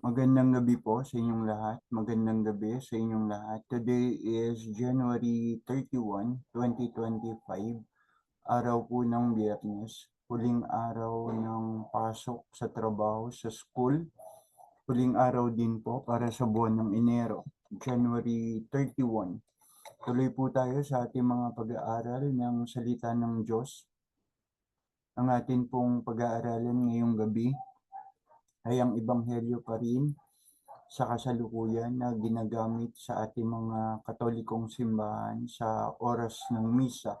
Magandang gabi po sa inyong lahat. Magandang gabi sa inyong lahat. Today is January 31, 2025. Araw po ng biyernes. Huling araw ng pasok sa trabaho sa school. Huling araw din po para sa buwan ng Enero, January 31. Tuloy po tayo sa ating mga pag-aaral ng salita ng Diyos. Ang atin pong pag-aaralan ngayong gabi ay ang ebanghelyo pa rin sa kasalukuyan na ginagamit sa ating mga katolikong simbahan sa oras ng misa.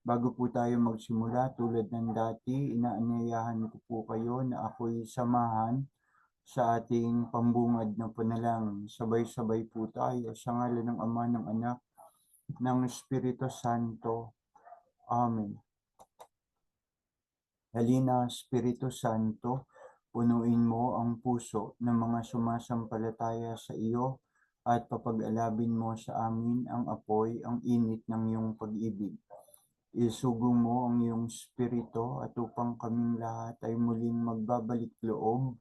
Bago po tayo magsimula, tulad ng dati, inaanyayahan ko po kayo na ako'y samahan sa ating pambungad na panalangin. Sabay-sabay po tayo sa ngalan ng Ama, ng Anak, ng Espiritu Santo. Amen. Halina, Espiritu Santo, Punuin mo ang puso ng mga sumasampalataya sa iyo at papag-alabin mo sa amin ang apoy, ang init ng iyong pag-ibig. Isugo mo ang iyong spirito at upang kaming lahat ay muling magbabalik loob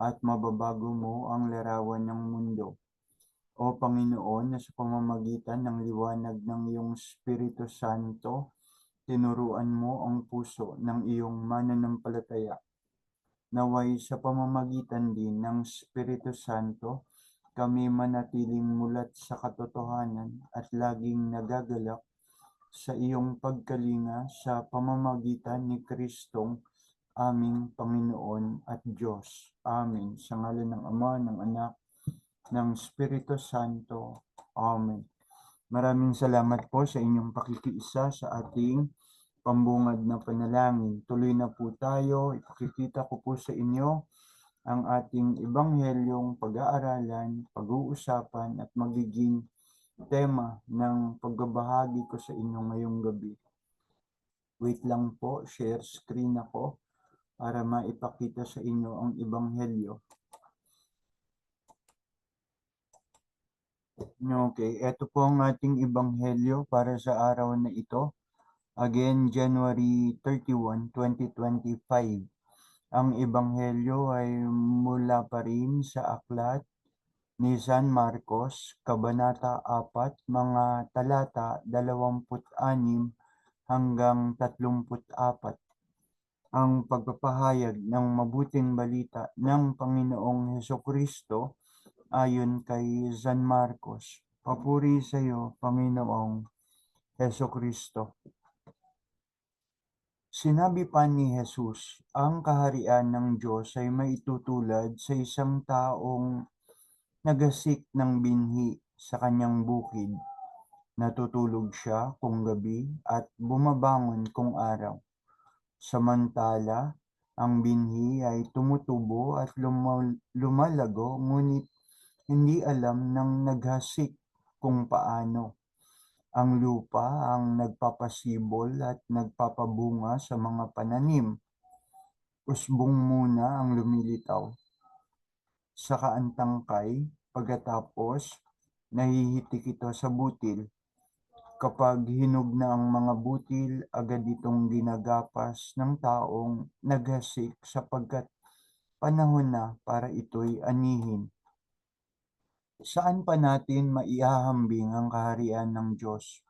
at mababago mo ang larawan ng mundo. O Panginoon, na sa pamamagitan ng liwanag ng iyong Espiritu Santo, tinuruan mo ang puso ng iyong mananampalataya naway sa pamamagitan din ng Espiritu Santo, kami manatiling mulat sa katotohanan at laging nagagalak sa iyong pagkalinga sa pamamagitan ni Kristong aming Panginoon at Diyos. Amen. Sa ngalan ng Ama, ng Anak, ng Espiritu Santo. Amen. Maraming salamat po sa inyong pakikiisa sa ating pambungad na panalangin. Tuloy na po tayo. Ipakikita ko po sa inyo ang ating ebanghelyong pag-aaralan, pag-uusapan at magiging tema ng pagbabahagi ko sa inyo ngayong gabi. Wait lang po, share screen ako para maipakita sa inyo ang ebanghelyo. Okay, ito po ang ating ebanghelyo para sa araw na ito. Again, January 31, 2025. Ang ebanghelyo ay mula pa rin sa aklat ni San Marcos, Kabanata 4, mga talata 26 hanggang 34. Ang pagpapahayag ng mabuting balita ng Panginoong Heso Kristo ayon kay San Marcos. Papuri sa iyo, Panginoong Heso Kristo. Sinabi pa ni Jesus, ang kaharian ng Diyos ay maitutulad sa isang taong nagasik ng binhi sa kanyang bukid. Natutulog siya kung gabi at bumabangon kung araw. Samantala, ang binhi ay tumutubo at lumalago ngunit hindi alam ng naghasik kung paano. Ang lupa ang nagpapasibol at nagpapabunga sa mga pananim. Usbong muna ang lumilitaw. Sa kaantangkay, pagkatapos, nahihitik ito sa butil. Kapag hinog na ang mga butil, agad itong ginagapas ng taong naghasik sapagkat panahon na para ito'y anihin. Saan pa natin maihahambing ang kaharian ng Diyos?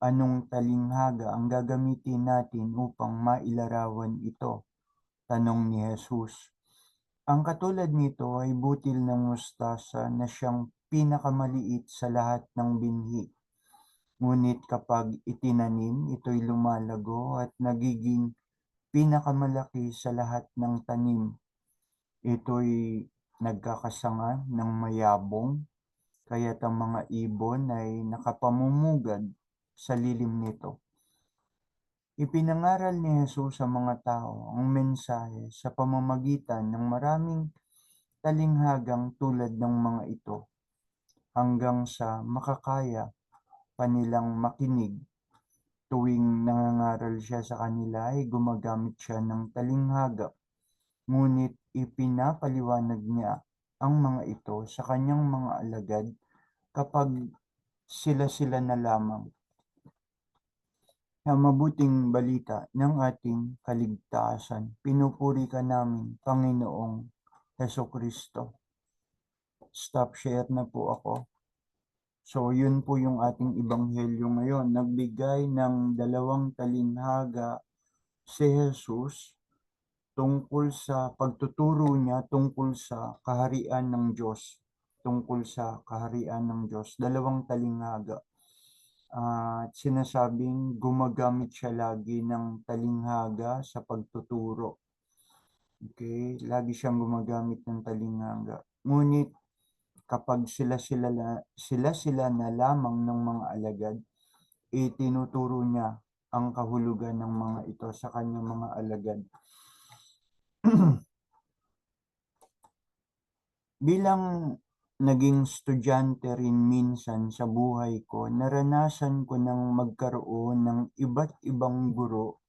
Anong talinghaga ang gagamitin natin upang mailarawan ito? Tanong ni Jesus. Ang katulad nito ay butil ng mustasa na siyang pinakamaliit sa lahat ng binhi. Ngunit kapag itinanim, ito'y lumalago at nagiging pinakamalaki sa lahat ng tanim. Ito'y nagkakasanga ng mayabong, kaya't ang mga ibon ay nakapamumugad sa lilim nito. Ipinangaral ni Jesus sa mga tao ang mensahe sa pamamagitan ng maraming talinghagang tulad ng mga ito hanggang sa makakaya pa nilang makinig. Tuwing nangangaral siya sa kanila ay gumagamit siya ng talinghaga ngunit ipinapaliwanag niya ang mga ito sa kanyang mga alagad kapag sila-sila na lamang. Na mabuting balita ng ating kaligtasan, pinupuri ka namin, Panginoong Hesukristo. Stop share na po ako. So, yun po yung ating ibanghelyo ngayon. Nagbigay ng dalawang talinhaga si Jesus tungkol sa pagtuturo niya tungkol sa kaharian ng Diyos. Tungkol sa kaharian ng Diyos. Dalawang talinghaga. At sinasabing gumagamit siya lagi ng talinghaga sa pagtuturo. Okay, lagi siyang gumagamit ng talinghaga. Ngunit kapag sila-sila sila-sila na lamang ng mga alagad, itinuturo niya ang kahulugan ng mga ito sa kanyang mga alagad. Bilang naging estudyante rin minsan sa buhay ko, naranasan ko nang magkaroon ng iba't ibang guro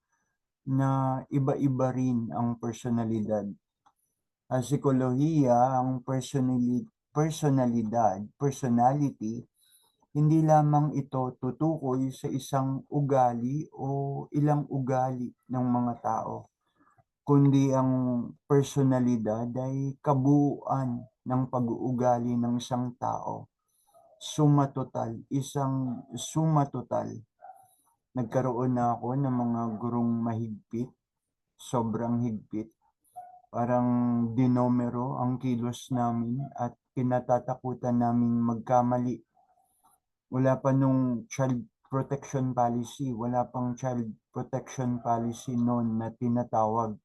na iba-iba rin ang personalidad. Sa psikolohiya, ang personalidad personalidad, personality, hindi lamang ito tutukoy sa isang ugali o ilang ugali ng mga tao, kundi ang personalidad ay kabuuan ng pag-uugali ng isang tao. Suma total, isang suma total. Nagkaroon na ako ng mga gurong mahigpit, sobrang higpit. Parang dinomero ang kilos namin at kinatatakutan naming magkamali. Wala pa nung child protection policy, wala pang child protection policy noon na tinatawag.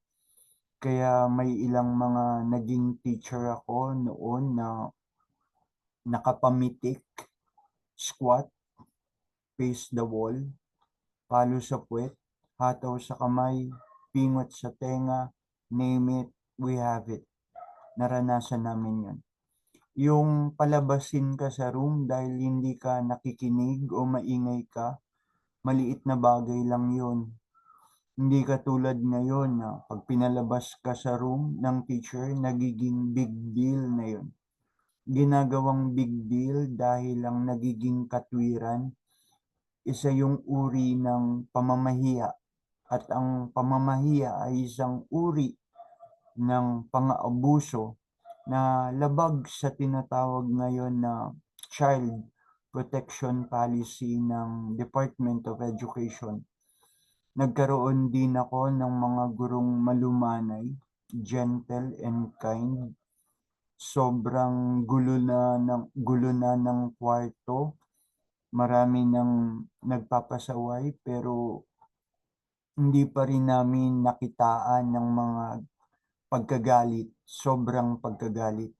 Kaya may ilang mga naging teacher ako noon na nakapamitik, squat, face the wall, palo sa puwet, hataw sa kamay, pingot sa tenga, name it, we have it. Naranasan namin yun yung palabasin ka sa room dahil hindi ka nakikinig o maingay ka, maliit na bagay lang yun. Hindi ka tulad ngayon na pag pinalabas ka sa room ng teacher, nagiging big deal na yun. Ginagawang big deal dahil lang nagiging katwiran, isa yung uri ng pamamahiya at ang pamamahiya ay isang uri ng pang-aabuso na labag sa tinatawag ngayon na Child Protection Policy ng Department of Education. Nagkaroon din ako ng mga gurong malumanay, gentle and kind. Sobrang gulo na ng gulo na ng kwarto. Marami nang nagpapasaway pero hindi pa rin namin nakitaan ng mga pagkagalit, sobrang pagkagalit.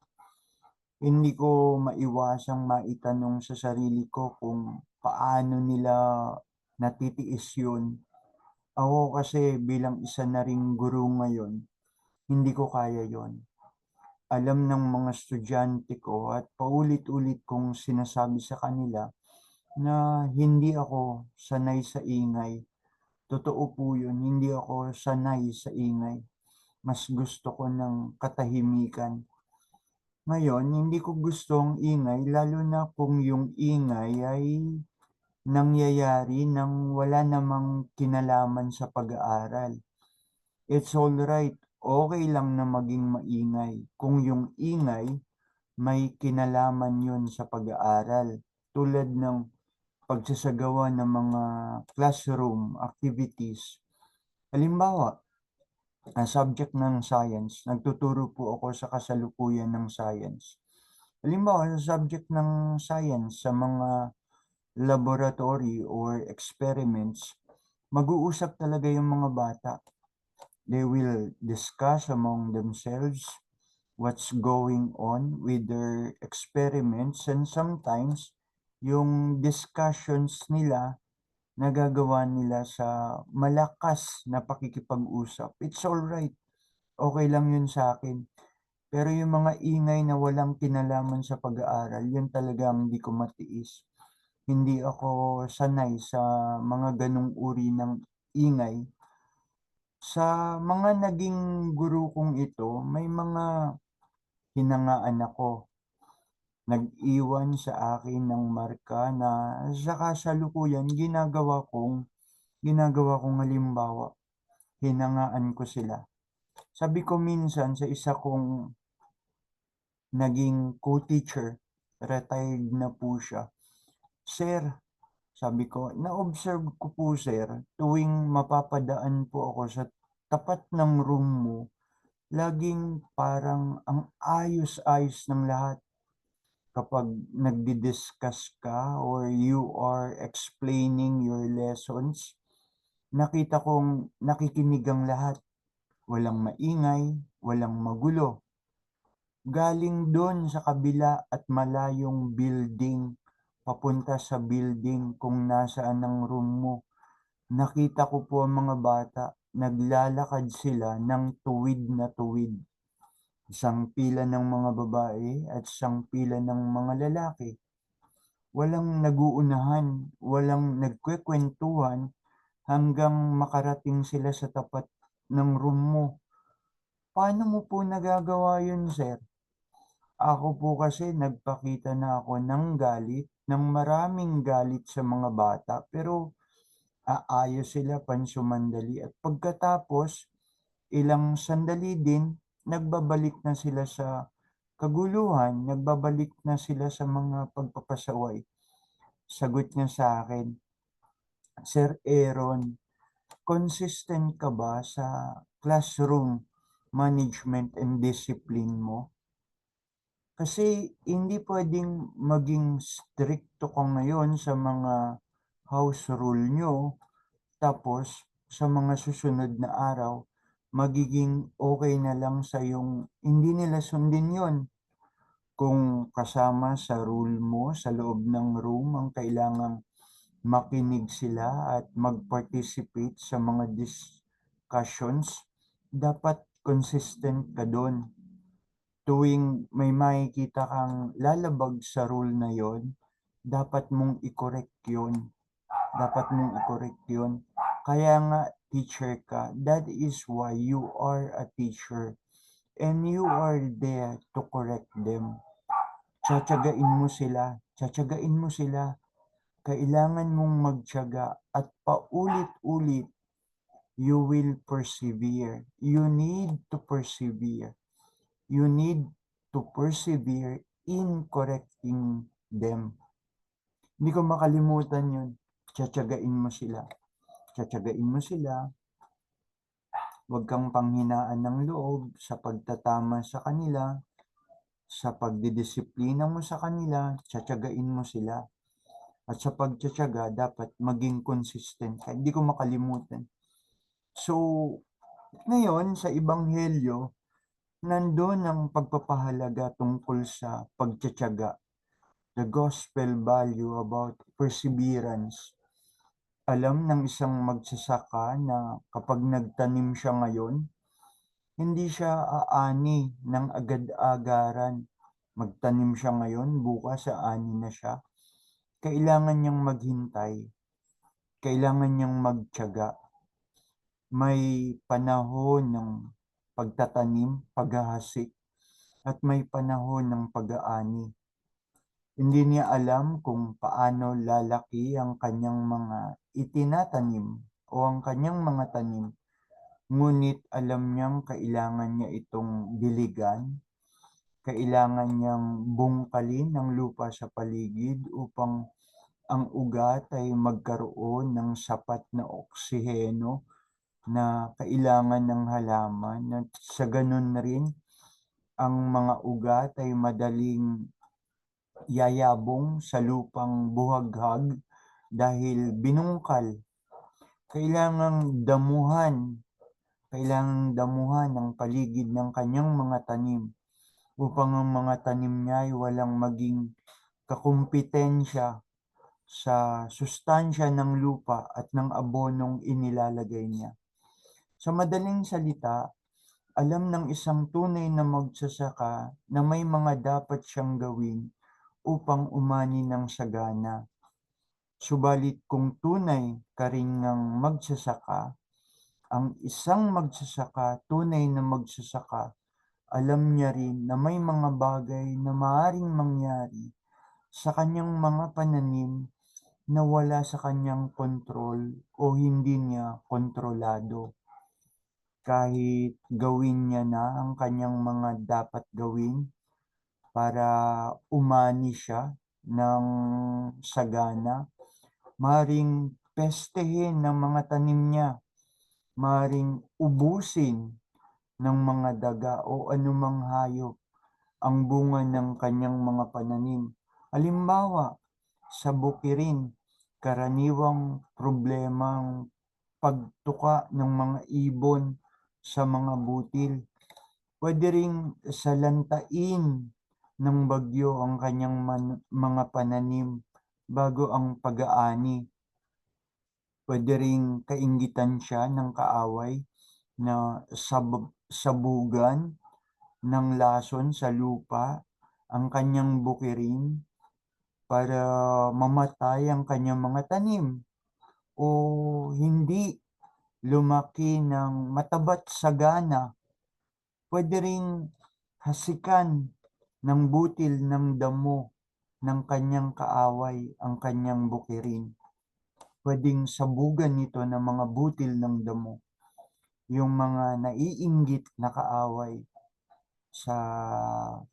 Hindi ko maiwasang maitanong sa sarili ko kung paano nila natitiis yun. Ako kasi bilang isa na ring guru ngayon, hindi ko kaya yon. Alam ng mga estudyante ko at paulit-ulit kong sinasabi sa kanila na hindi ako sanay sa ingay. Totoo po yun, hindi ako sanay sa ingay mas gusto ko ng katahimikan. Ngayon, hindi ko gusto ang ingay, lalo na kung yung ingay ay nangyayari nang wala namang kinalaman sa pag-aaral. It's alright, okay lang na maging maingay kung yung ingay may kinalaman yun sa pag-aaral. Tulad ng pagsasagawa ng mga classroom activities. Halimbawa, ang subject ng science, nagtuturo po ako sa kasalukuyan ng science. Halimbawa, sa subject ng science, sa mga laboratory or experiments, mag-uusap talaga yung mga bata. They will discuss among themselves what's going on with their experiments and sometimes yung discussions nila nagagawa nila sa malakas na pakikipag-usap. It's all right. Okay lang yun sa akin. Pero yung mga ingay na walang kinalaman sa pag-aaral, yun talagang hindi ko matiis. Hindi ako sanay sa mga ganong uri ng ingay. Sa mga naging guru kong ito, may mga hinangaan ako nag-iwan sa akin ng marka na sa kasalukuyan ginagawa kong ginagawa kong halimbawa. Hinangaan ko sila. Sabi ko minsan sa isa kong naging co-teacher, retired na po siya. Sir, sabi ko, na-observe ko po sir, tuwing mapapadaan po ako sa tapat ng room mo, laging parang ang ayos-ayos ng lahat. Kapag nagdi-discuss ka or you are explaining your lessons, nakita kong nakikinig ang lahat. Walang maingay, walang magulo. Galing doon sa kabila at malayong building, papunta sa building kung nasaan ang room mo. Nakita ko po ang mga bata, naglalakad sila ng tuwid na tuwid. Isang pila ng mga babae at isang pila ng mga lalaki. Walang naguunahan, walang nagkwekwentuhan hanggang makarating sila sa tapat ng room mo. Paano mo po nagagawa yun, sir? Ako po kasi nagpakita na ako ng galit, ng maraming galit sa mga bata, pero aayos sila pansumandali at pagkatapos, ilang sandali din, nagbabalik na sila sa kaguluhan, nagbabalik na sila sa mga pagpapasaway. Sagot niya sa akin, Sir Aaron, consistent ka ba sa classroom management and discipline mo? Kasi hindi pwedeng maging stricto ka ngayon sa mga house rule nyo, tapos sa mga susunod na araw, magiging okay na lang sa yung hindi nila sundin yon kung kasama sa rule mo sa loob ng room ang kailangang makinig sila at mag-participate sa mga discussions, dapat consistent ka doon tuwing may makikita kang lalabag sa rule na yon, dapat mong i-correct yun. Dapat mong i-correct yun. Kaya nga, teacher ka. That is why you are a teacher. And you are there to correct them. Tsatsagain mo sila. Tsatsagain mo sila. Kailangan mong magtyaga at paulit-ulit you will persevere. You need to persevere you need to persevere in correcting them. Hindi ko makalimutan yun. Tsatsagain mo sila. Tsatsagain mo sila. Huwag kang panghinaan ng loob sa pagtatama sa kanila, sa pagdidisiplina mo sa kanila, tsatsagain mo sila. At sa pagtsatsaga, dapat maging consistent ka. Hindi ko makalimutan. So, ngayon, sa Ibanghelyo, nandun ang pagpapahalaga tungkol sa pagtsatsaga. The gospel value about perseverance. Alam ng isang magsasaka na kapag nagtanim siya ngayon, hindi siya aani ng agad-agaran. Magtanim siya ngayon, bukas aani na siya. Kailangan niyang maghintay. Kailangan niyang magtyaga. May panahon ng pagtatanim, paghahasik, at may panahon ng pag-aani. Hindi niya alam kung paano lalaki ang kanyang mga itinatanim o ang kanyang mga tanim, ngunit alam niyang kailangan niya itong diligan, kailangan niyang bungkalin ng lupa sa paligid upang ang ugat ay magkaroon ng sapat na oksiheno na kailangan ng halaman at sa ganun rin ang mga ugat ay madaling yayabong sa lupang buhaghag dahil binungkal. Kailangang damuhan, kailangang damuhan ang paligid ng kanyang mga tanim upang ang mga tanim niya ay walang maging kakumpetensya sa sustansya ng lupa at ng abonong inilalagay niya. Sa madaling salita, alam ng isang tunay na magsasaka na may mga dapat siyang gawin upang umani ng sagana. Subalit kung tunay ka rin ng magsasaka, ang isang magsasaka, tunay na magsasaka, alam niya rin na may mga bagay na maaring mangyari sa kanyang mga pananim na wala sa kanyang kontrol o hindi niya kontrolado kahit gawin niya na ang kanyang mga dapat gawin, para umani siya ng sagana. Maring pestehin ng mga tanim niya. Maring ubusin ng mga daga o anumang hayop ang bunga ng kanyang mga pananim. Halimbawa, sa bukirin, karaniwang problemang pagtuka ng mga ibon sa mga butil. Pwede ring salantain ng bagyo ang kanyang man- mga pananim bago ang pag-aani. Pwede ring kaingitan siya ng kaaway na sab- sabugan ng lason sa lupa ang kanyang bukirin para mamatay ang kanyang mga tanim o hindi lumaki ng matabat sagana. Pwede ring hasikan ng butil ng damo ng kanyang kaaway ang kanyang bukirin. Pwedeng sabugan nito ng mga butil ng damo yung mga naiinggit na kaaway sa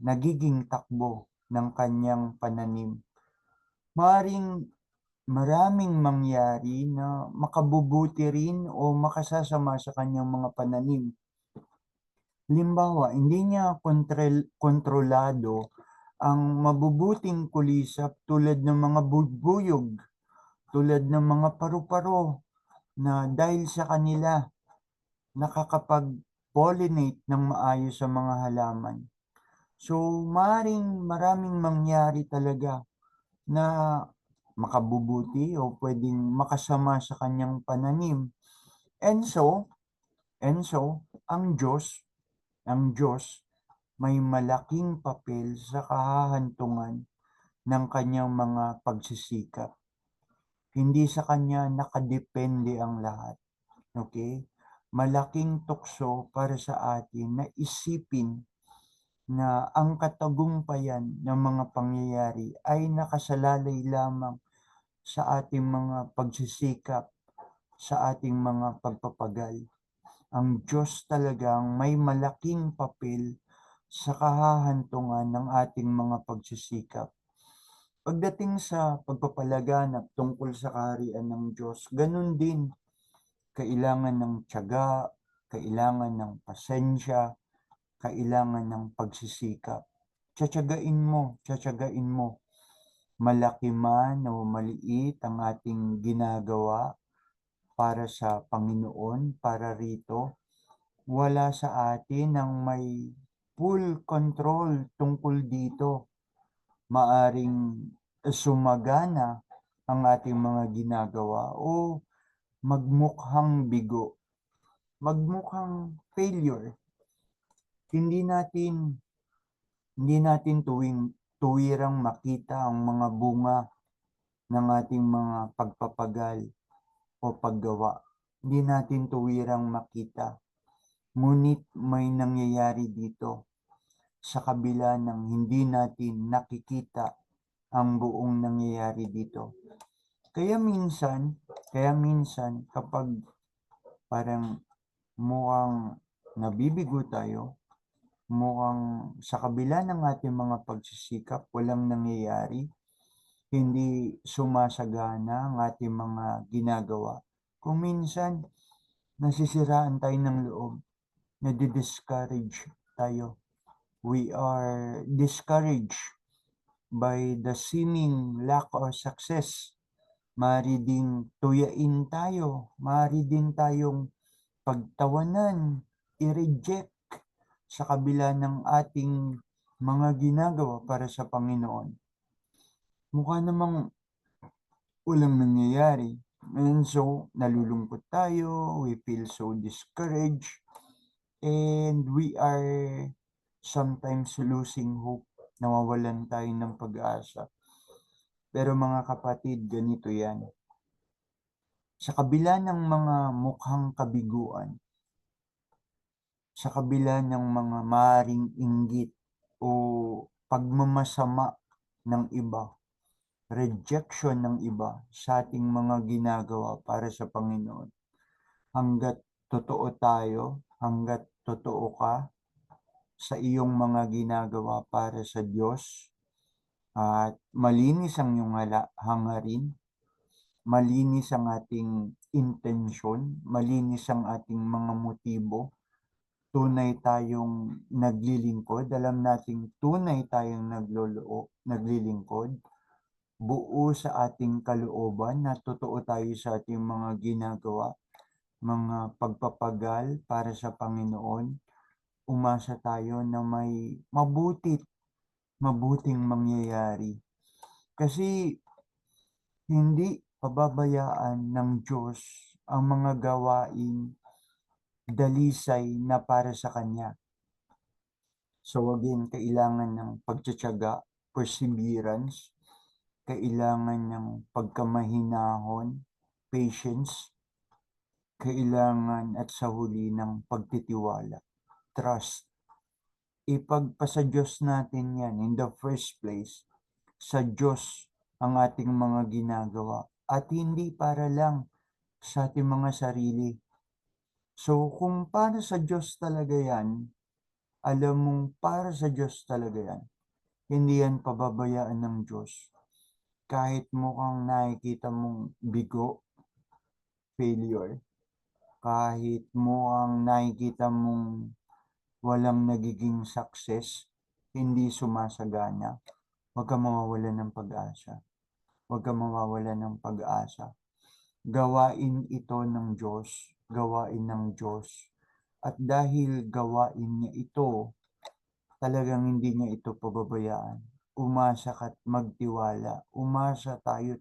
nagiging takbo ng kanyang pananim. Maring maraming mangyari na makabubuti rin o makasasama sa kanyang mga pananim. Halimbawa, hindi niya kontrol, kontrolado ang mabubuting kulisap tulad ng mga bubuyog, tulad ng mga paru-paro na dahil sa kanila nakakapag-pollinate ng maayos sa mga halaman. So, maring maraming mangyari talaga na makabubuti o pwedeng makasama sa kanyang pananim. And so, and so, ang Diyos, ang Diyos may malaking papel sa kahahantungan ng kanyang mga pagsisikap. Hindi sa kanya nakadepende ang lahat. Okay? Malaking tukso para sa atin na isipin na ang katagumpayan ng mga pangyayari ay nakasalalay lamang sa ating mga pagsisikap, sa ating mga pagpapagal. Ang Diyos talagang may malaking papel sa kahahantungan ng ating mga pagsisikap. Pagdating sa pagpapalaganap tungkol sa kaharian ng Diyos, ganun din. Kailangan ng tiyaga, kailangan ng pasensya, kailangan ng pagsisikap. Tsatsagain mo, tsatsagain mo. Malaki man o maliit ang ating ginagawa para sa Panginoon, para rito, wala sa atin ang may full control tungkol dito. Maaring sumagana ang ating mga ginagawa o magmukhang bigo, magmukhang failure. Hindi natin hindi natin tuwing tuwirang makita ang mga bunga ng ating mga pagpapagal o paggawa. Hindi natin tuwirang makita. Ngunit may nangyayari dito sa kabila ng hindi natin nakikita ang buong nangyayari dito. Kaya minsan, kaya minsan kapag parang mukhang nabibigo tayo, mukhang sa kabila ng ating mga pagsisikap, walang nangyayari, hindi sumasagana ang ating mga ginagawa. Kung minsan, nasisiraan tayo ng loob, nadi-discourage tayo. We are discouraged by the seeming lack of success. Mari ding tuyain tayo, mari din tayong pagtawanan, i-reject sa kabila ng ating mga ginagawa para sa Panginoon. Mukha namang walang nangyayari. And so, nalulungkot tayo, we feel so discouraged, and we are sometimes losing hope, nawawalan tayo ng pag-asa. Pero mga kapatid, ganito yan. Sa kabila ng mga mukhang kabiguan, sa kabila ng mga maring inggit o pagmamasama ng iba, rejection ng iba sa ating mga ginagawa para sa Panginoon. Hanggat totoo tayo, hanggat totoo ka sa iyong mga ginagawa para sa Diyos at malinis ang iyong hangarin, malinis ang ating intensyon, malinis ang ating mga motibo, tunay tayong naglilingkod, alam nating tunay tayong nagloloo, naglilingkod, buo sa ating kalooban na totoo tayo sa ating mga ginagawa, mga pagpapagal para sa Panginoon, umasa tayo na may mabuti, mabuting mangyayari. Kasi hindi pababayaan ng Diyos ang mga gawain dalisay na para sa Kanya. So again, kailangan ng pagtsatsaga, perseverance, kailangan ng pagkamahinahon, patience, kailangan at sa huli ng pagtitiwala, trust. Ipagpasa Diyos natin yan in the first place. Sa Diyos ang ating mga ginagawa at hindi para lang sa ating mga sarili. So kung para sa Diyos talaga yan, alam mong para sa Diyos talaga yan, hindi yan pababayaan ng Diyos. Kahit mukhang nakikita mong bigo, failure, kahit mukhang nakikita mong walang nagiging success, hindi sumasagana, huwag ka mawawalan ng pag-asa. Huwag ka mawawalan ng pag-asa. Gawain ito ng Diyos, gawain ng Diyos. At dahil gawain niya ito, talagang hindi niya ito pababayaan. Umasa ka't magtiwala. Umasa tayo't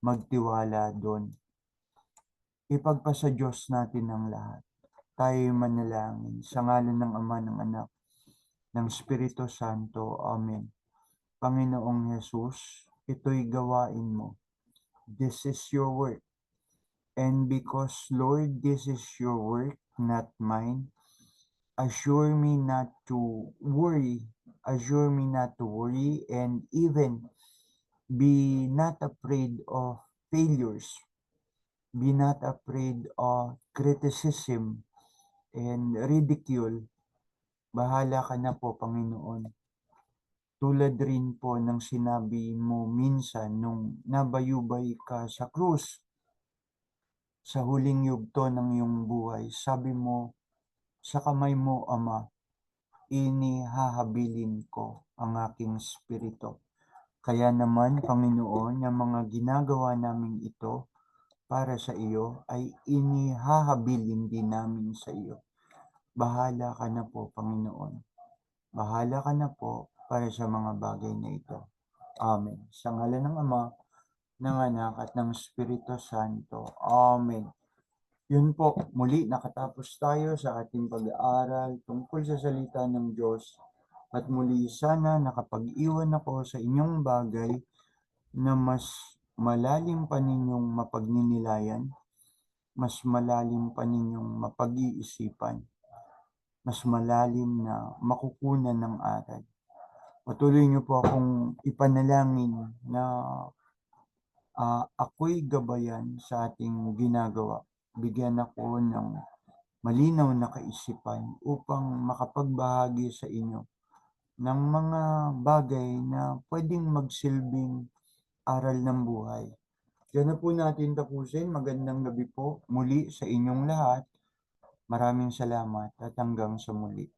magtiwala doon. Ipagpasa Diyos natin ang lahat. Tayo manalangin sa ngalan ng Ama ng Anak ng Espiritu Santo. Amen. Panginoong Yesus, ito'y gawain mo. This is your work. And because, Lord, this is your work, not mine, assure me not to worry, assure me not to worry, and even be not afraid of failures, be not afraid of criticism and ridicule. Bahala ka na po, Panginoon. Tulad rin po ng sinabi mo minsan nung nabayubay ka sa krus, sa huling yugto ng iyong buhay, sabi mo, sa kamay mo, Ama, inihahabilin ko ang aking spirito. Kaya naman, Panginoon, yung mga ginagawa namin ito para sa iyo ay inihahabilin din namin sa iyo. Bahala ka na po, Panginoon. Bahala ka na po para sa mga bagay na ito. Amen. Sa ngalan ng Ama, ng Anak at ng Espiritu Santo. Amen. Yun po, muli nakatapos tayo sa ating pag-aaral tungkol sa salita ng Diyos. At muli sana nakapag-iwan ako sa inyong bagay na mas malalim pa ninyong mapagninilayan, mas malalim pa ninyong mapag-iisipan, mas malalim na makukunan ng aral. Patuloy niyo po akong ipanalangin na uh, ako'y gabayan sa ating ginagawa. Bigyan ako ng malinaw na kaisipan upang makapagbahagi sa inyo ng mga bagay na pwedeng magsilbing aral ng buhay. Diyan na po natin tapusin. Magandang gabi po muli sa inyong lahat. Maraming salamat at hanggang sa muli.